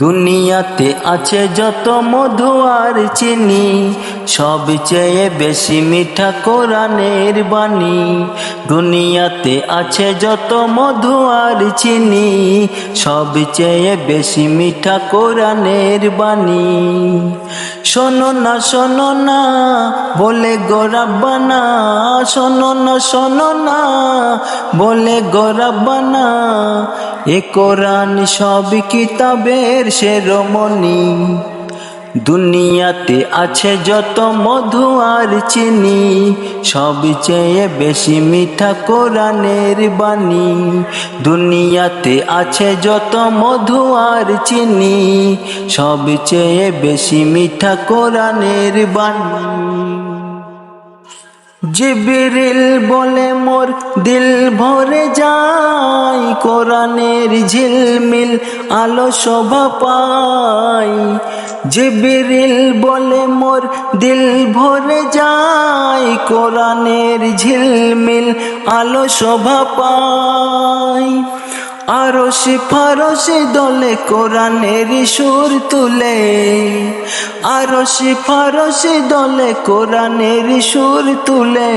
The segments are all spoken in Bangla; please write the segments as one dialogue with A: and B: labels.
A: দুনিয়াতে আছে যত মধু আর চিনি সবচেয়ে বেশি মিঠা কোরআনের বাণী। দুনিয়াতে আছে যত মধু আর চিনি সবচেয়ে বেশি মিঠা কোরআনের বাণী। শোনো না শোনো না, বলে গোরাব্বানা শোনো না শোনো না, বলে গোরাব্বানা এ কোরআন সব কিতাবের শেরোমণি। দুনিয়াতে আছে যত মধু আর চিনি সবচেয়ে বেশি মিঠা কোরআনের বাণী। দুনিয়াতে আছে যত মধু আর চিনি সবচেয়ে বেশি মিঠা কোরআনের বাণী। জিবিরিল বলে, মোর দিল ভরে যায় কোরআনের ঝিলমিল, আলো শোভা পাই জিবিরিল বলে, মোর দিল ভরে যায় কোরআনের ঝিলমিল, আলো শোভা পাই আরশি ফারসি দলে কোরআনের সুর তুলে। আরশি ফারসি দলে কোরআনের সুর তুলে।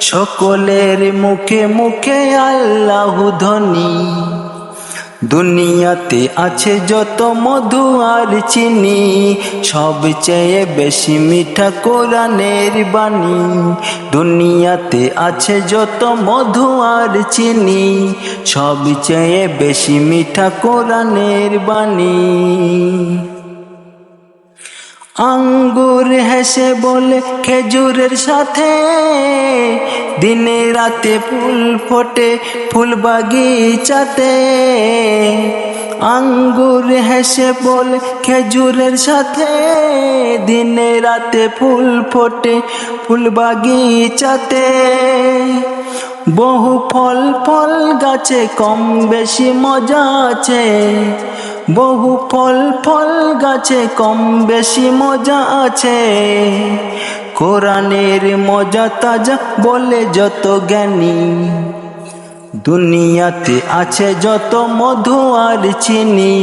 A: সকলের মুখে মুখে আল্লাহ ধ্বনি দুনিয়াতে আছে যত মধু আর চিনি, সবচেয়ে বেশি মিঠা কোরআনের বাণী। দুনিয়াতে আছে যত মধু আর চিনি, সবচেয়ে বেশি মিঠা কোরআনের বাণী। আঙ্গুর হেসে বলে, খেজুরের সাথে দিনে রাতে ফুল ফোটে, ফুল বাগিচাতে। আঙ্গুর হেসে বলে, খেজুরের সাথে দিনে রাতে ফুল ফোটে, ফুল বাগিচাতে। বহু ফল ফল গাছে কম বেশি মজা আছে। বহু ফল ফল গাছে কম বেশি মজা আছে। কোরআনের মজা তাজা বলে যত জ্ঞানী। দুনিয়াতে আছে যত মধু আর চিনি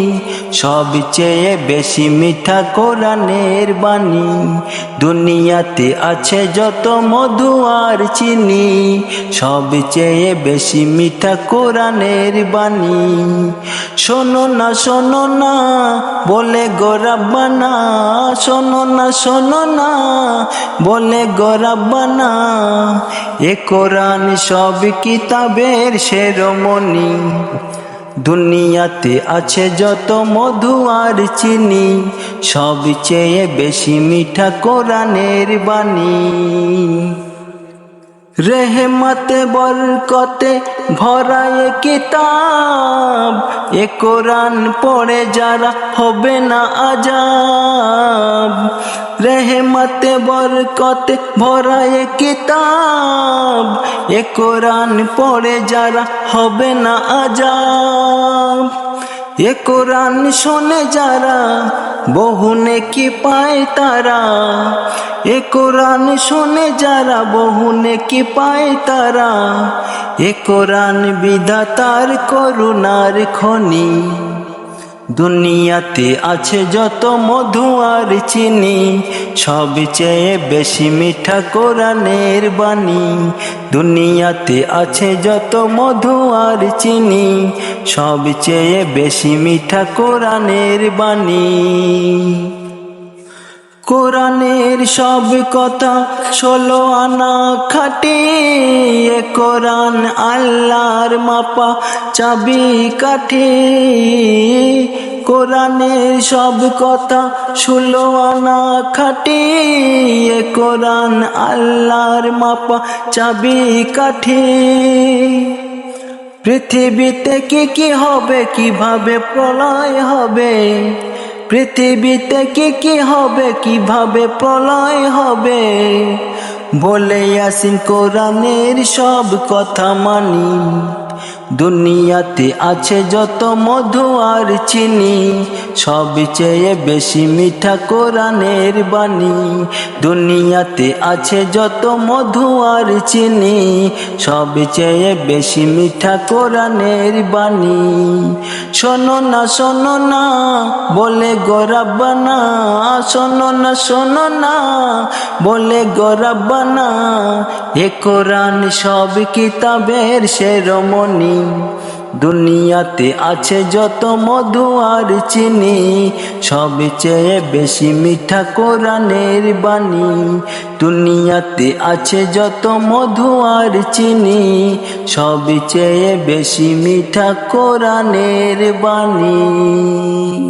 A: সবচেয়ে বেশি মিঠা কোরআনের বাণী। দুনিয়াতে আছে যত মধু আর চিনি সবচেয়ে বেশি মিঠা কোরআনের বাণী। শোনো না শোনো না, বলে গোরাব্বানা শোনো না শোনো না, বলে গোরাব্বানা এ কোরআন সব কিতাবের শেরোমণি দুনিয়াতে আছে যত মধু আর চিনি সবচেয়ে বেশি মিঠা কোরআনের বাণী। রেহমতে বরকতে ভরায় কিতাব, এ কোরআন পড়ে যারা হবে না আজাব। রেহমতে বরকতে ভরায় কিতাব এ কোরআন পড়ে যারা হবে না আজাব এ কোরআন শোনে যারা বহু নেকি পায় তারা এ কোরআন শোনে যারা বহু নেকি পায় তারা এ কোরআন বিধাতার করুণার খনি দুনিয়াতে আছে যত মধু আর চিনি সবচেয়ে বেশি মিঠা কোরআনের বাণী। দুনিয়াতে আছে যত মধু আর চিনি সবচেয়ে বেশি মিঠা কোরআনের বাণী। কোরআনের সব কথা ষোলো আনা খাটি, এ কোরআন আল্লাহর মাপা চাবি কাঠি। কোরআনের সব কথা ষোলো আনা খাটি, এ কোরআন আল্লাহর মাপা চাবি কাঠি। পৃথিবীতে কি কি হবে, কীভাবে প্রলয় হবে? পৃথিবীতে কি কি হবে কীভাবে প্রলয় হবে? বলে আসিন কোরআনের সব কথা মানি। দুনিয়াতে আছে যত মধু আর চিনি সবচেয়ে বেশি মিঠা কোরআনের বাণী। দুনিয়াতে আছে যত মধু আর চিনি সবচেয়ে বেশি মিঠা কোরআনের বাণী। শোনো না শোনো না, বলে গোরাবানা শোনো না শোনো না, বলে গোরাবানা এ কোরআন সব কিতাবের শেরমণি দুনিয়াতে আছে যত মধু আর চিনি সবচেয়ে বেশি মিঠা কোরআনের বাণী। দুনিয়াতে আছে যত মধু আর চিনি সবচেয়ে বেশি মিঠা কোরআনের বাণী।